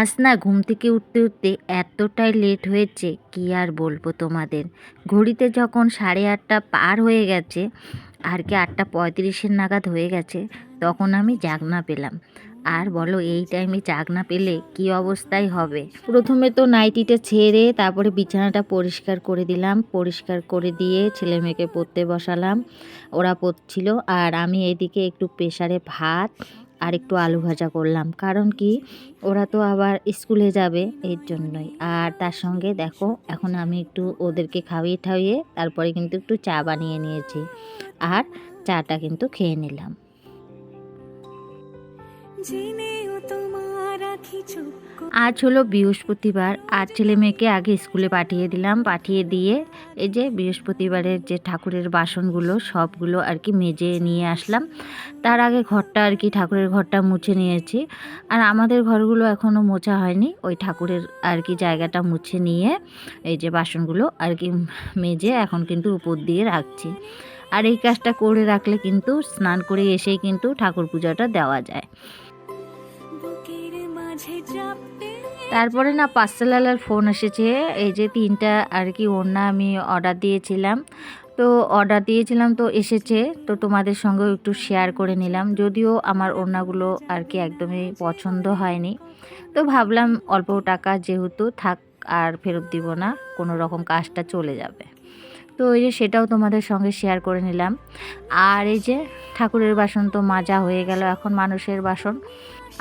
আজ না ঘুম থেকে উঠতে উঠতে এতটাই লেট হয়েছে, কি আর বলব তোমাদের? ঘড়িতে যখন সাড়ে আটটা পার হয়ে গেছে, আর কি আটটা পঁয়ত্রিশের নাগাদ হয়ে গেছে, তখন আমি জাগনা পেলাম। আর বলো, এই টাইমে জাগনা পেলে কি অবস্থায় হবে? প্রথমে তো নাইটিটা ছেড়ে তারপরে বিছানাটা পরিষ্কার করে দিলাম, পরিষ্কার করে দিয়ে ছেলে মেয়েকে পড়তে বসালাম। ওরা পড়ছিল, আর আমি এদিকে একটু প্রেশারে ভাত আর একটু আলু ভাজা করলাম। কারণ কি, ওরা তো আবার স্কুলে যাবে এর জন্যই। আর তার সঙ্গে দেখো, এখন আমি একটু ওদেরকে খাইয়ে ঠাইয়ে তারপরে কিন্তু একটু চা বানিয়ে নিয়েছি। আর চাটা কিন্তু খেয়ে নিলাম। তোমার আজ হলো বৃহস্পতিবার, আর ছেলে মেয়েকে আগে স্কুলে পাঠিয়ে দিলাম। পাঠিয়ে দিয়ে এই যে বৃহস্পতিবারের যে ঠাকুরের বাসনগুলো, সবগুলো আর কি মেজে নিয়ে আসলাম। তার আগে ঘরটা আর কি ঠাকুরের ঘরটা মুছে নিয়েছি। আর আমাদের ঘরগুলো এখনও মোছা হয়নি। ওই ঠাকুরের আর কি জায়গাটা মুছে নিয়ে এই যে বাসনগুলো আর কি মেজে এখন কিন্তু উপর দিয়ে রাখছি। আর এই কাজটা করে রাখলে কিন্তু স্নান করে এসেই কিন্তু ঠাকুর পূজাটা দেওয়া যায়। তারপরে না পার্সেলালার ফোন এসেছে। এই যে তিনটা আর কি ওড়না আমি অর্ডার দিয়েছিলাম। তো অর্ডার দিয়েছিলাম তো এসেছে। তো তোমাদের সঙ্গেও একটু শেয়ার করে নিলাম। যদিও আমার ওড়নাগুলো আর কি একদমই পছন্দ হয়নি। তো ভাবলাম অল্প টাকা যেহেতু থাক আর ফেরত দিব না। কোনো রকম কাজটা চলে যাবে। তো এই যে সেটাও তোমাদের সঙ্গে শেয়ার করে নিলাম। আর এই যে ঠাকুরের বাসন তো মাজা হয়ে গেল, এখন মানুষের বাসন।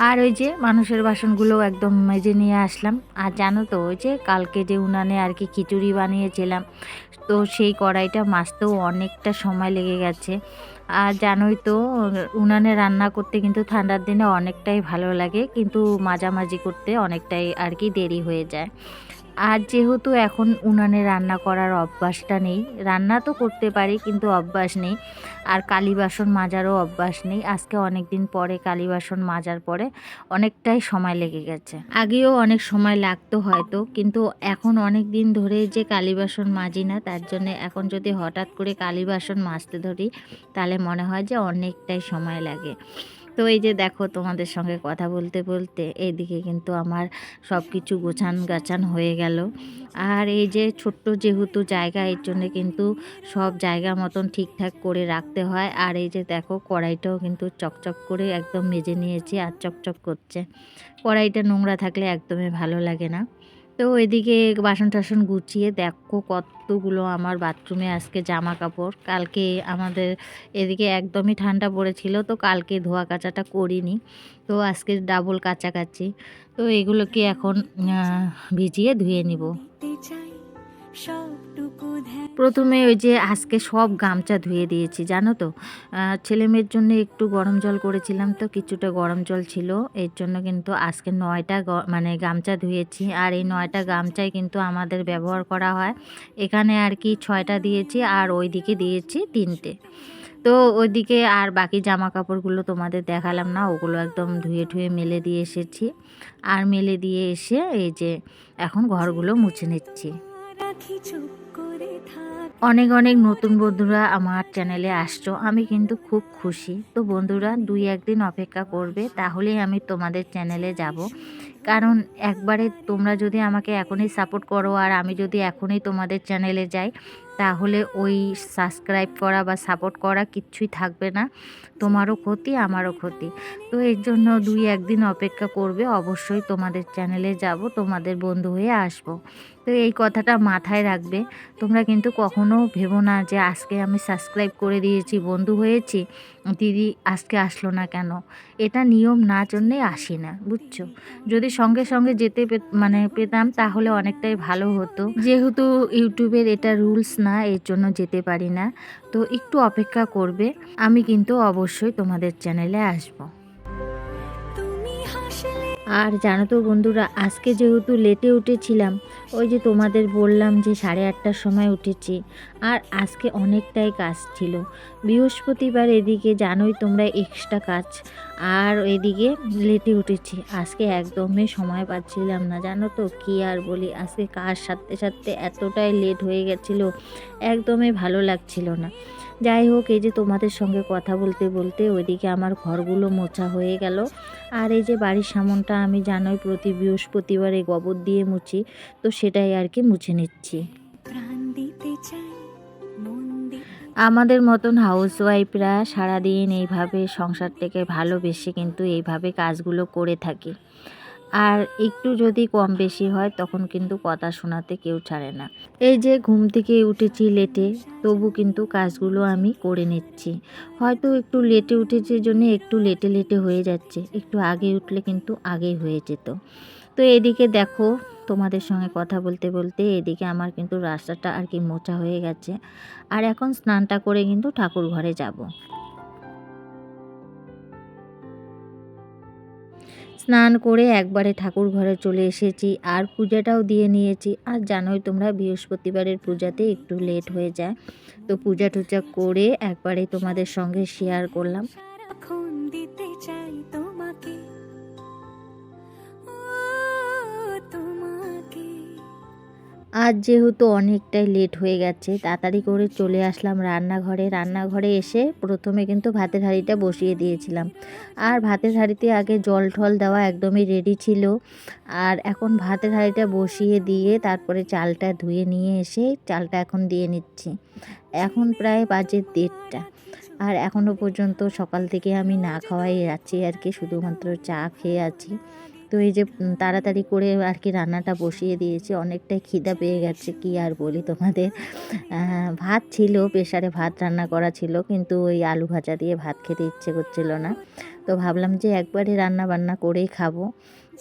আর ওই যে মানুষের বাসনগুলো একদম মেজে নিয়ে আসলাম। আর জানো তো, ওই যে কালকে যে উনানে আর কি খিচুড়ি বানিয়েছিলাম, তো সেই কড়াইটা মাজতেও অনেকটা সময় লেগে গেছে। আর জানোই তো, উনানে রান্না করতে কিন্তু ঠান্ডার দিনে অনেকটাই ভালো লাগে, কিন্তু মাঝামাঝি করতে অনেকটাই আর কি দেরি হয়ে যায়। আর যেহেতু এখন উনানে রান্না করার অভ্যাসটা নেই, রান্না তো করতে পারি কিন্তু অভ্যাস নেই। আর কালী বাসন মাজারও অভ্যাস নেই। আজকে অনেক দিন পরে কালী বাসন মাজার পরে অনেকটাই সময় লেগে গেছে। আগেও অনেক সময় লাগতো হয়তো, কিন্তু এখন অনেক দিন ধরে যে কালী বাসন মাজি না, তার জন্য এখন যদি হঠাৎ করে কালী বাসন মাজতে ধরি, তাহলে মনে হয় যে অনেকটাই সময় লাগে। তো এই যে দেখো তোমাদের সঙ্গে কথা বলতে বলতে এইদিকে কিন্তু আমার সব কিছু গোছান গাছান হয়ে গেল। আর এই যে ছোট্ট যেহেতু জায়গা, এর জন্য কিন্তু সব জায়গা মতন ঠিকঠাক করে রাখতে হয়। আর এই যে দেখো কড়াইটাও কিন্তু চকচক করে একদম মেজে নিয়েছি আর চকচক করছে। কড়াইটা নোংরা থাকলে একদমই ভালো লাগে না। তো এদিকে বাসন টাসন গুছিয়ে দেখো কতগুলো আমার বাথরুমে আজকে জামা কাপড় কালকে আমাদের এদিকে একদমই ঠান্ডা পড়েছিল, তো কালকে ধোয়া কাচাটা করিনি। তো আজকে ডাবল কাচাকাচি। তো এগুলোকে এখন ভিজিয়ে ধুয়ে নিব। প্রথমে ওই যে আজকে সব গামছা ধুয়ে দিয়েছি, জানো তো? ছেলে মেয়ের জন্য একটু গরম জল করেছিলাম তো, কিছুটা গরম জল ছিল। এর জন্য কিন্তু আজকে নয়টা মানে গামছা ধুয়েছি। আর এই নয়টা গামছাই কিন্তু আমাদের ব্যবহার করা হয়। এখানে আর কি ছয়টা দিয়েছি আর ওইদিকে দিয়েছি তিনটে। তো ওইদিকে আর বাকি জামা কাপড়গুলো তোমাদের দেখালাম না, ওগুলো একদম ধুয়ে ঠুয়ে মেলে দিয়ে এসেছি। আর মেলে দিয়ে এসে এই যে এখন ঘরগুলো মুছে নিচ্ছি। অনেক অনেক নতুন বন্ধুরা আমার চ্যানেলে আসছো, আমি কিন্তু খুব খুশি। তো বন্ধুরা, দুই একদিন অপেক্ষা করবে, তাহলেই আমি তোমাদের চ্যানেলে যাব। কারণ একবারে তোমরা যদি আমাকে এখনই সাপোর্ট করো আর আমি যদি এখনই তোমাদের চ্যানেলে যাই, তাহলে ওই সাবস্ক্রাইব করা বা সাপোর্ট করা কিচ্ছুই থাকবে না। তোমারও ক্ষতি, আমারও ক্ষতি। তো এর জন্য দুই একদিন অপেক্ষা করবে, অবশ্যই তোমাদের চ্যানেলে যাব, তোমাদের বন্ধু হয়ে আসব। তো এই কথাটা মাথায় রাখবে। তোমরা কিন্তু কখনো ভেবো না যে আজকে আমি সাবস্ক্রাইব করে দিয়েছি, বন্ধু হয়েছি, দিদি আজকে আসলো না কেন? এটা নিয়ম না জন্যে আসি না, বুঝছ? যদি সঙ্গে সঙ্গে যেতে মানে পেতাম তাহলে অনেকটাই ভালো হতো। যেহেতু ইউটিউবের এটা রুলস না, এর জন্য যেতে পারি না। তো একটু অপেক্ষা করবে, আমি কিন্তু অবশ্যই তোমাদের চ্যানেলে আসব। আর জানো তো বন্ধুরা, আজকে যেহেতু লেটে উঠেছিলাম, ওই যে তোমাদের বললাম যে সাড়ে আটটার সময় উঠেছি, আর আজকে অনেকটাই কাজ ছিল। বৃহস্পতিবার এদিকে জানোই তোমরা এক্সট্রা কাজ, আর এদিকে লেটে উঠেছি, আজকে একদমই সময় পাচ্ছিলাম না, জানো তো কী আর বলি, আজকে কাজ সারতে সারতে এতটাই লেট হয়ে গেছিল, একদমই ভালো লাগছিল না। যাই হোক এই যে তোমাদের সঙ্গে কথা বলতে বলতে ওইদিকে আমার ঘরগুলো মোছা হয়ে গেল। আর এই যে বাড়ির সামনটা আমি জানোই প্রতি বৃহস্পতিবার এই গোবর দিয়ে মুছি তো সেটাই আর কি মুছে নিচ্ছি। আমাদের মতন হাউসওয়াইফরা সারাদিন এইভাবে সংসারটাকে ভালোবেসে কিন্তু এইভাবে কাজগুলো করে থাকি। আর একটু যদি কম বেশি হয়, তখন কিন্তু কথা শোনাতে কেউ ছাড়ে না। এই যে ঘুম থেকে উঠেছি লেটে, তবু কিন্তু কাজগুলো আমি করে নিচ্ছি। হয়তো একটু লেটে উঠেছে জন্য একটু লেটে লেটে হয়ে যাচ্ছে। একটু আগে উঠলে কিন্তু আগেই হয়ে যেত। তো এদিকে দেখো, তোমাদের সঙ্গে কথা বলতে বলতে এদিকে আমার কিন্তু রাস্তাটা আর কি মোচা হয়ে গেছে। আর এখন স্নানটা করে কিন্তু ঠাকুর ঘরে যাব। স্নান করে একবারে ঠাকুর ঘরে চলে এসেছি। আর পূজাটাও দিয়ে নিয়েছি। আর জানোই তোমরা, বৃহস্পতিবারের পূজাতে একটু লেট হয়ে যায়। তো পূজা টুজা করে একবারে তোমাদের সঙ্গে শেয়ার করলাম। আজ যেহেতু অনেকটাই লেট হয়ে গেছে, তাড়াতাড়ি করে চলে আসলাম রান্নাঘরে। রান্নাঘরে এসে প্রথমে কিন্তু ভাতের হাঁড়িটা বসিয়ে দিয়েছিলাম। আর ভাতের হাঁড়িতে আগে জল ঠল দেওয়া একদমই রেডি ছিল। আর এখন ভাতের হাঁড়িটা বসিয়ে দিয়ে তারপরে চালটা ধুয়ে নিয়ে এসে চালটা এখন দিয়ে নিচ্ছি। এখন প্রায় বাজে দেড়টা। আর এখনও পর্যন্ত সকাল থেকে আমি না খাওয়াই আছি আর কি, শুধুমাত্র চা খেয়ে আছি। তো এই যে তাড়াতাড়ি করে আর কি রান্নাটা বসিয়ে দিয়েছি। অনেকটাই খিদা পেয়ে গেছে, কি আর বলি তোমাদের। ভাত ছিল প্রেশারে ভাত রান্না করা ছিল, কিন্তু ওই আলু ভাজা দিয়ে ভাত খেতে ইচ্ছে করছিল না। তো ভাবলাম যে একবারে রান্না বান্না করেই খাব।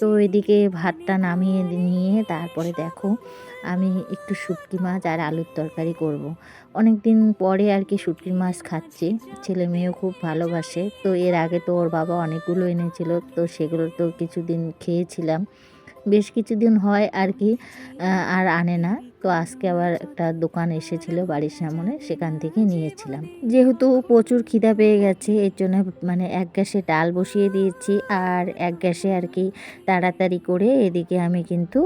তো এদিকে ভাতটা নামিয়ে নিয়ে তারপরে দেখো আমি একটু শুটকি মাছ আর আলুর তরকারি করব। অনেক দিন পরে আর কি শুটকি মাছ খাচ্ছি, ছেলে মেয়েও খুব ভালোবাসে। তো এর আগে তো ওর বাবা অনেকগুলো এনেছিল, তো সেগুলো তো কিছুদিন খেয়েছিলাম। বেশ কিছুদিন হয় আর কি আর আনে না। তো আজকে আবার একটা দোকান এসেছিল বাড়ির সামনে, সেখান থেকে নিয়েছিলাম। যেহেতু প্রচুর খিদা পেয়ে গেছে, এর জন্য মানে এক গ্যাসে ডাল বসিয়ে দিয়েছি আর এক গ্যাসে আর কি তাড়াতাড়ি করে এদিকে আমি কিন্তু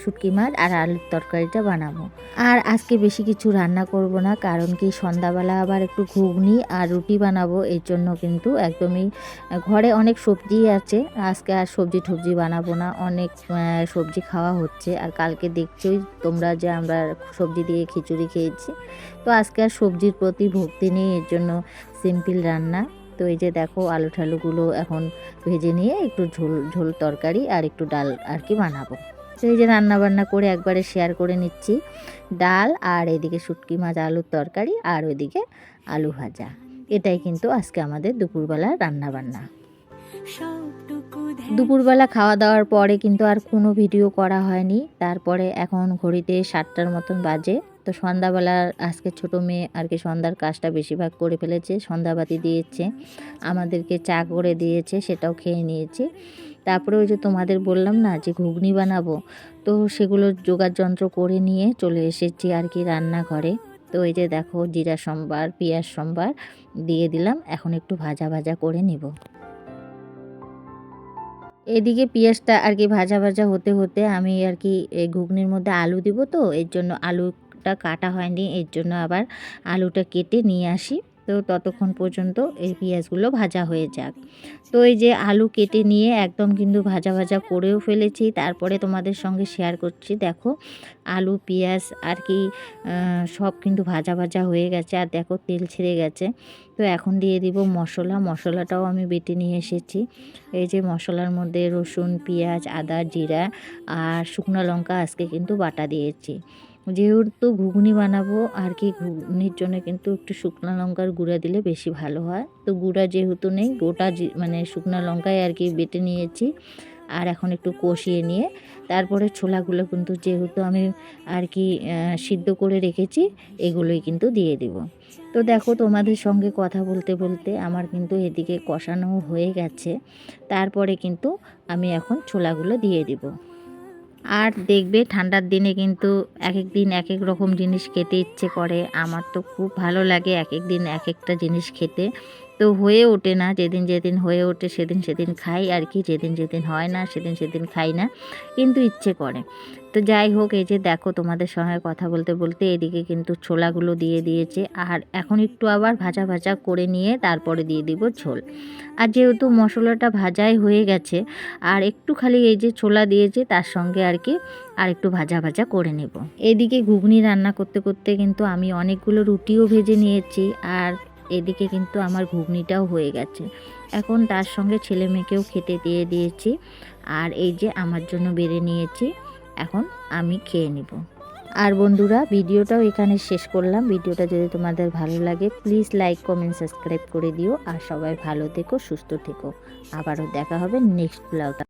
শুটকি মাছ আর আলুর তরকারিটা বানাবো। আর আজকে বেশি কিছু রান্না করব না, কারণ কি সন্ধ্যাবেলা আবার একটু ঘুগনি আর রুটি বানাবো, এর জন্য কিন্তু একদমই ঘরে অনেক সবজি আছে, আজকে আর সবজি টবজি বানাবো না, অনেক সবজি খাওয়া হচ্ছে। আর কালকে দেখছোই তোমরা যে আমরা সবজি দিয়ে খিচুড়ি খেয়েছি। তো আজকে আর সবজির প্রতি ভক্তি নেই, এর জন্য সিম্পল রান্না। তো এই যে দেখো আলু ঠালুগুলো এখন ভেজে নিয়ে একটু ঝোল ঝোল তরকারি আর একটু ডাল আর কি বানাবো। তো এই যে রান্না বান্না করে একবারে শেয়ার করে নিচ্ছি। ডাল আর এদিকে শুটকি মাছ, আলুর তরকারি আর ওইদিকে আলু ভাজা। এটাই কিন্তু আজকে আমাদের দুপুরবেলা রান্না বান্না সবটুকু ধ্যান দুপুরবেলা খাওয়া দাওয়ার পরে কিন্তু আর কোনো ভিডিও করা হয়নি। তারপরে এখন ঘড়িতে সাতটার মতন বাজে। তো সন্ধ্যাবেলা আজকে ছোট মেয়ে আর কি সন্ধ্যার কাজটা বেশিরভাগ করে ফেলেছে সন্ধ্যাবাতি দিয়েছে, আমাদেরকে চা করে দিয়েছে, সেটাও খেয়ে নিয়েছে। তারপরে ওই যে তোমাদের বললাম না যে ঘুগনি বানাবো, তো সেগুলো জোগাড় যন্ত্র করে নিয়ে চলে এসেছি আর কি রান্নাঘরে। তো এই যে দেখো, জিরা সম্বার, পেঁয়াজ সম্বার দিয়ে দিলাম, এখন একটু ভাজা ভাজা করে নিব। এদিকে পেঁয়াজটা আর কি ভাজা ভাজা হতে হতে আমি আর কি ঘুগনির মধ্যে আলু দিব তো, এর জন্য আলুটা কাটা হয়নি, এর জন্য আবার আলুটা কেটে নিয়ে আসি। তো ততক্ষণ পর্যন্ত এই পেঁয়াজগুলো ভাজা হয়ে যাক। তো এই যে আলু কেটে নিয়ে একদম কিন্তু ভাজা ভাজা করেও ফেলেছি। তারপরে তোমাদের সঙ্গে শেয়ার করছি। দেখো, আলু, পেঁয়াজ আর কি সব কিন্তু ভাজা ভাজা হয়ে গেছে আর দেখো তেল ছেড়ে গেছে। তো এখন দিয়ে দিব মশলা। মশলাটাও আমি বেটে নিয়ে এসেছি। এই যে মশলার মধ্যে রসুন, পেঁয়াজ, আদা, জিরা আর শুকনো লঙ্কা আজকে কিন্তু বাটা দিয়েছি। যেহেতু ঘুগনি বানাবো, আর কি ঘুগনির জন্য কিন্তু একটু শুকনো লঙ্কার গুঁড়া দিলে বেশি ভালো হয়। তো গুঁড়া যেহেতু নেই, গোটা মানে শুকনো লঙ্কায় আর কি বেটে নিয়েছি। আর এখন একটু কষিয়ে নিয়ে, তারপরে ছোলাগুলো কিন্তু যেহেতু আমি আর কি সিদ্ধ করে রেখেছি, এগুলোই কিন্তু দিয়ে দেব। তো দেখো তোমাদের সঙ্গে কথা বলতে বলতে আমার কিন্তু এদিকে কষানো হয়ে গেছে। তারপরে কিন্তু আমি এখন ছোলাগুলো দিয়ে দিব। আর দেখবে ঠান্ডার দিনে কিন্তু এক এক দিন এক এক রকম জিনিস খেতে ইচ্ছে করে। আমার তো খুব ভালো লাগে এক এক দিন এক একটা জিনিস খেতে। তো হয়ে ওঠে না, যেদিন যেদিন হয়ে ওঠে সেদিন সেদিন খাই আর কি, যেদিন যেদিন হয় না সেদিন সেদিন খাই না, কিন্তু ইচ্ছে করে। তো যাই হোক, এই যে দেখো তোমাদের সঙ্গে কথা বলতে বলতে এদিকে কিন্তু ছোলাগুলো দিয়ে দিয়েছে, আর এখন একটু আবার ভাজা ভাজা করে নিয়ে তারপরে দিয়ে দিব ঝোল। আর যেহেতু মশলাটা ভাজাই হয়ে গেছে, আর একটু খালি এই যে ছোলা দিয়েছে তার সঙ্গে আর কি, আর একটু ভাজা ভাজা করে নেব। এদিকে ঘুগনি রান্না করতে করতে কিন্তু আমি অনেকগুলো রুটিও ভেজে নিয়েছি, আর এদিকে কিন্তু আমার ঘুগনিটাও হয়ে গেছে। এখন তার সঙ্গে ছেলে মেয়েকেও খেতে দিয়ে দিয়েছি। আর এই যে আমার জন্য বেড়ে নিয়েছি, এখন আমি খেয়ে নিব। আর বন্ধুরা, ভিডিওটাও এখানে শেষ করলাম। ভিডিওটা যদি তোমাদের ভালো লাগে প্লিজ লাইক কমেন্ট সাবস্ক্রাইব করে দিও। আর সবাই ভালো থেকো, সুস্থ থেকো। আবারও দেখা হবে নেক্সট ব্লগ